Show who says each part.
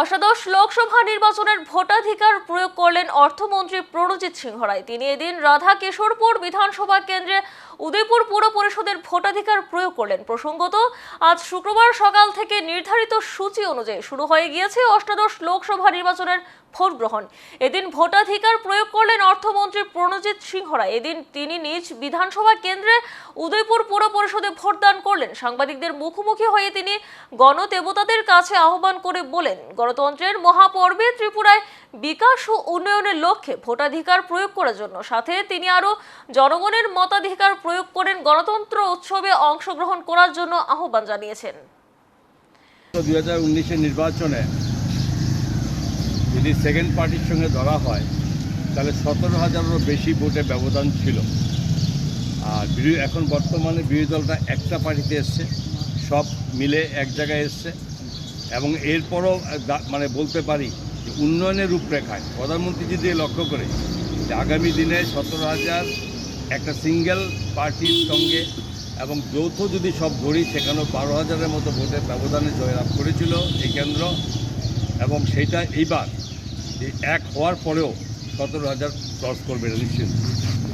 Speaker 1: অষ্টাদশ লোকসভা নির্বাচনের ভোটাধিকার প্রয়োগ করলেন অর্থমন্ত্রী প্রণজিৎ সিংহরায়। তিনি এদিন রাধা কিশোরপুর বিধানসভা কেন্দ্রে উদয়পুর পুর পরিষদের ভোটাধিকার প্রয়োগ করলেন। প্রসঙ্গত, আজ শুক্রবার সকাল থেকে নির্ধারিত সূচি অনুযায়ী শুরু হয়ে গিয়েছে অষ্টাদশ লোকসভা নির্বাচনের ভোট গ্রহণ। এদিন ভোটাধিকার প্রয়োগ করলেন অর্থমন্ত্রী প্রণজিৎ সিংহ রায় এদিন তিনি নিজ বিধানসভা কেন্দ্রে উদয়পুর পুর পরিষদে ভোটদান করলেন। সাংবাদিকদের মুখোমুখি হয়ে তিনি গণদেবতাদের কাছে আহ্বান করে বলেন, গণতন্ত্রের মহাপর্বে ত্রিপুরায় বিকাশ ও উন্নয়নের লক্ষ্যে ভোটাধিকার প্রয়োগ করার জন্য। সাথে তিনি আরও জনগণের মতাধিকার প্রয়োগ করেন, গণতন্ত্র উৎসবে অংশগ্রহণ করার জন্য আহ্বান জানিয়েছেন।
Speaker 2: দুই হাজার নির্বাচনে যদি সেকেন্ড পার্টির সঙ্গে ধরা হয়, তাহলে সতেরো হাজারেরও বেশি ভোটের ব্যবধান ছিল। আর বিরোধী এখন বর্তমানে বিরোধী দলটা একটা পার্টিতে এসছে, সব মিলে এক জায়গায় এসছে। এবং এরপরও মানে বলতে পারি যে উন্নয়নের রূপরেখায় প্রধানমন্ত্রী যদি লক্ষ্য করে যে আগামী দিনে সতেরো হাজার একটা সিঙ্গেল পার্টির সঙ্গে এবং যৌথ যদি সব ধরি সেখানেও বারো হাজারের মতো ভোটের ব্যবধানে জয়লাভ করেছিল এই কেন্দ্র। এবং সেটা এইবার এক হওয়ার পরেও সতেরো হাজার ক্রস করবে এটা নিশ্চিত